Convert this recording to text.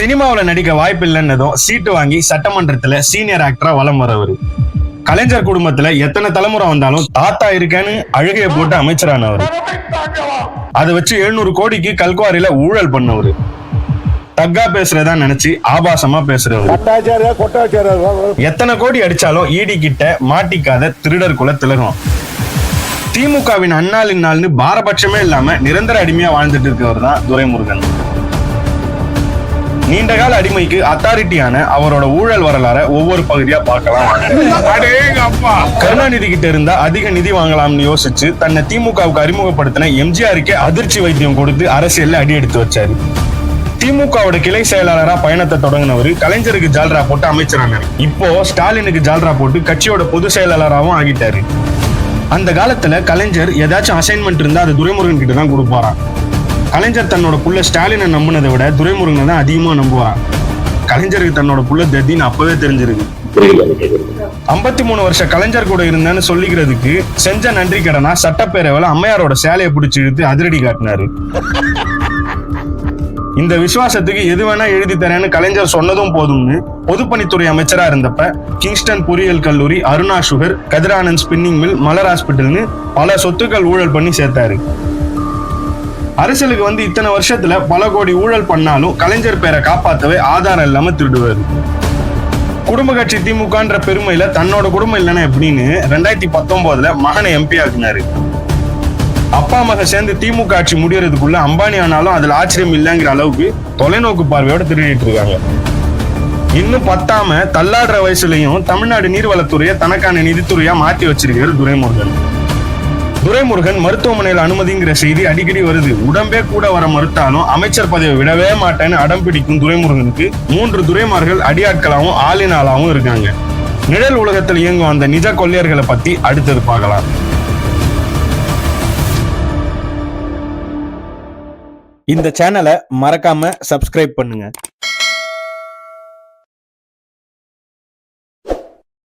சினிமாவுல நடிக்க வாய்ப்பு இல்லைன்னதும் சீட்டு வாங்கி சட்டமன்றத்துல சீனியர் ஆக்டரா வலம் வரவர். கலைஞர் குடும்பத்துல எத்தனை தலைமுறை வந்தாலும் தாத்தா இருக்கேன்னு அழுகைய போட்டு அமைச்சரானவர் அதை வச்சு எழுநூறு கோடிக்கு கல்குவாரியில ஊழல் பண்ணவர். தக்கா பேசுறதா நினைச்சு ஆபாசமா பேசுறவர். எத்தனை கோடி அடிச்சாலும் ஈடி கிட்ட மாட்டிக்காத திருடர் குல திலகம். திமுகவின் அண்ணாள் இந்நாள்னு பாரபட்சமே இல்லாம நிரந்தர அடிமையா வாழ்ந்துட்டு இருக்கவர் தான் துரைமுருகன். நீண்ட கால அடிமைக்கு அத்தாரிட்டியான அவரோட ஊழல் வரலாற ஒவ்வொரு பகுதியா பார்க்கலாம். கருணாநிதி கிட்ட இருந்தா அதிக நிதி வாங்கலாம்னு யோசிச்சு தன்னை திமுகவுக்கு அறிமுகப்படுத்தின எம்ஜிஆருக்கே அதிர்ச்சி வைத்தியம் கொடுத்து அரசியல்ல அடி எடுத்து வச்சாரு. திமுகவோட கிளை செயலாளரா பயணத்தை தொடங்கினவர் கலைஞருக்கு ஜால்ரா போட்டு அமைச்சரானார். இப்போ ஸ்டாலினுக்கு ஜால்ரா போட்டு கட்சியோட பொதுச் செயலாளராகவும் ஆகிட்டாரு. அந்த காலத்துல கலைஞர் ஏதாச்சும் அசைன்மெண்ட் இருந்தா அது துரைமுருகன் கிட்ட தான் கொடுப்பாராம். கலைஞர் தன்னோட புள்ள ஸ்டாலினை நம்பினதை விட துரைமுருகனை தான் அதிகமா நம்புவாராம் கலைஞருக்கு தன்னோட புள்ள தத்தின்னு அப்பவே தெரிஞ்சிருக்கு. ஐம்பத்தி மூணு வருஷ கலைஞர் கூட இருந்தேன்னு சொல்லிக்கிறதுக்கு செஞ்ச நன்றி கடனா சட்டப்பேரவையில அம்மையாரோட சேலையை பிடிச்சி இழுத்து அதிரடி காட்டினாரு. இந்த விசுவாசத்துக்கு எது வேணா எழுதி தரேன்னு கலைஞர் சொன்னதும் போதும்னு பொதுப்பணித்துறை அமைச்சரா இருந்தப்ப கிங்ஸ்டன் பொறியியல் கல்லூரி Aruna sugar Kathiranand spinning mill Malar ஹாஸ்பிட்டல்னு பல சொத்துக்கள் ஊழல் பண்ணி சேர்த்தாரு. அரசியலுக்கு வந்து இத்தனை வருஷத்துல பல கோடி ஊழல் பண்ணாலும் கலைஞர் பேரை காப்பாத்தவே ஆதாரம் இல்லாம திருடுவாரு. குடும்ப கட்சி திமுகன்ற பெருமையில தன்னோட குடும்பம் இல்லைன்னா எப்படின்னு ரெண்டாயிரத்தி பத்தொன்பதுல மகனை எம்பி ஆக்குனாரு. அப்பா மக சேர்ந்து திமுக ஆட்சி முடியறதுக்குள்ள அம்பானி ஆனாலும் அதுல ஆச்சரியம் இல்லைங்கிற அளவுக்கு தொலைநோக்கு பார்வையோட திருடிட்டு இருக்காங்க. இன்னும் பத்தாம தள்ளாடுற வயசுலயும் தமிழ்நாடு நீர்வளத்துறையை தனக்கான நிதித்துறையா மாத்தி வச்சிருக்காரு துரைமுருகன். துரைமுருகன் மருத்துவமனையில் அனுமதிங்கிற செய்தி அடிக்கடி வருது. உடம்பே கூட வர மறுத்தாலும் அமைச்சர் பதவியை விடவே மாட்டேன்னு அடம் பிடிக்கும் துரைமுருகனுக்கு. மூன்று துரைமார்கள் அடியாட்களாவும் ஆளினாலாவும் இருக்காங்க. நிழல் உலகத்தில் இயங்கும் அந்த நிஜ கொள்ளையர்களை பத்தி அடுத்தது பார்க்கலாம். இந்த சேனலை மறக்காம சப்ஸ்கிரைப் பண்ணுங்க.